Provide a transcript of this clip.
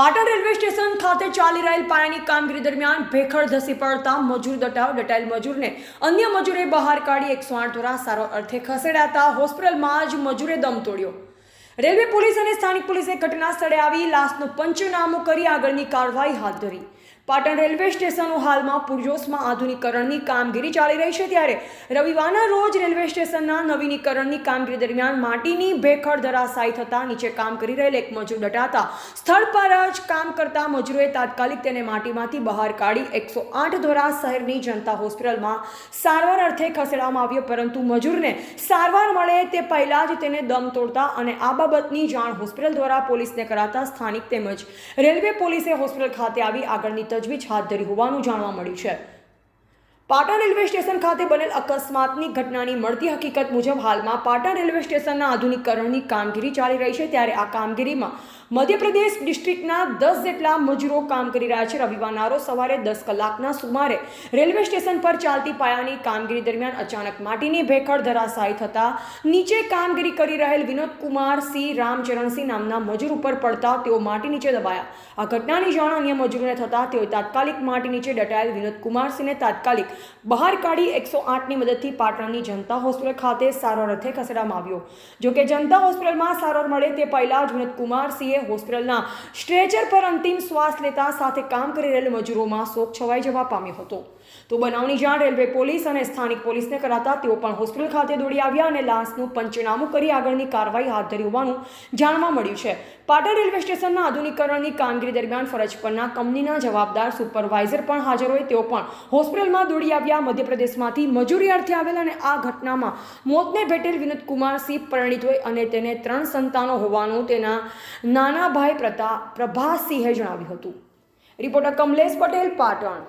Patan railway station ખાતે ચાલી રહેલ પાયાની કામગીરી દરમિયાન ભેખડ ધસી પડતા મજૂર દટાવ દટાયેલ મજૂરને અન્ય મજૂરે બહાર કાઢી એકસો આઠ દ્વારા સારો અર્થે ખસેડાતા હોસ્પિટલમાં જ મજૂરે દમ તોડ્યો. રેલવે પોલીસ અને સ્થાનિક પોલીસે ઘટના સ્થળે આવી લાશનું પંચનામું કરી આગળની કાર્યવાહી હાથ ધરી. પાટણ રેલવે સ્ટેશનો હાલમાં પૂરજોશમાં આધુનિકરણની કામગીરી ચાલી રહી છે ત્યારે રવિવારના રોજ રેલવે સ્ટેશનના નવીનીકરણની કામગીરી દરમિયાન માટીની ભેખડ ધરાશાયી થતા નીચે કામ કરી રહેલ એક મજૂર દટાતા સ્થળ પર જ કામ કરતા મજૂરોએ તાત્કાલિક તેને માટીમાંથી બહાર કાઢી એકસો આઠ દ્વારા શહેરની જનતા હોસ્પિટલમાં સારવાર અર્થે ખસેડવામાં આવ્યો, પરંતુ મજૂરને સારવાર મળે તે પહેલાં જ તેને દમ તોડતા અને આ બાબતની જાણ હોસ્પિટલ દ્વારા પોલીસને કરાતા સ્થાનિક તેમજ રેલવે પોલીસે હોસ્પિટલ ખાતે આવી આગળની તજવીજ હાથ ધરી હોવાનું જાણવા મળ્યું છે. પાટણ રેલવે સ્ટેશન ખાતે બનેલ અકસ્માતની ઘટનાની મળતી હકીકત મુજબ હાલમાં પાટણ રેલવે સ્ટેશનના આધુનિકરણની કામગીરી ચાલી રહી છે. ત્યારે આ કામગીરીમાં મધ્યપ્રદેશ ડિસ્ટ્રિક્ટના દસ જેટલા મજૂરો કામ કરી રહ્યા છે. રવિવારનારો સવારે દસ કલાકના સુમારે રેલવે સ્ટેશન પર ચાલતી પાયાની કામગીરી દરમિયાન અચાનક માટીની ભેખડ ધરાશાયી થતા નીચે કામગીરી કરી રહેલ વિનોદ કુમાર સિંહ રામચરણસિંહ નામના મજૂર ઉપર પડતા તેઓ માટી નીચે દબાયા. આ ઘટનાની જાણ અન્ય મજૂરોને થતાં તેઓ તાત્કાલિક માટી નીચે દટાયેલ વિનોદ કુમારસિંહને તાત્કાલિક બહાર કાઢી એકસો આઠની મદદથી પાટણની જનતા હોસ્પિટલ ખાતે સારવાર અર્થે ખસેડવામાં આવ્યો. જોકે જનતા હોસ્પિટલમાં સારવાર મળે તે પહેલાં જ વિનોદકુમારસિંહે હોસ્પિટલના સ્ટ્રેચર પર અંતિમ શ્વાસ લેતા સાથે કામ કરી રહેલ મજૂરોમાં શોક છવાઈ જવા પામ્યો હતો. તો બનાવની જાણ રેલવે પોલીસ અને સ્થાનિક પોલીસને કરાતા તેઓ પણ હોસ્પિટલ ખાતે દોડી આવ્યા અને લાશનું પંચનામું કરી આગળની કાર્યવાહી હાથ ધરી હોવાનું જાણવા મળ્યું છે. પાટણ રેલવે સ્ટેશનના આધુનિકરણની કામગીરી દરમિયાન ફરજ પરના કંપનીના જવાબદાર સુપરવાઇઝર પણ હાજર હોય તેઓ પણ હોસ્પિટલમાં દોડી આવ્યા મધ્યપ્રદેશમાંથી મજૂરી અર્થે આવેલા અને આ ઘટનામાં મોતને ભેટેલ વિનોદકુમાર સિંહ પરિણીત હોય અને તેને ત્રણ સંતાનો હોવાનું તેના નાના ભાઈ પ્રતા પ્રભાસિંહે જણાવ્યું હતું. રિપોર્ટર કમલેશ પટેલ, પાટણ.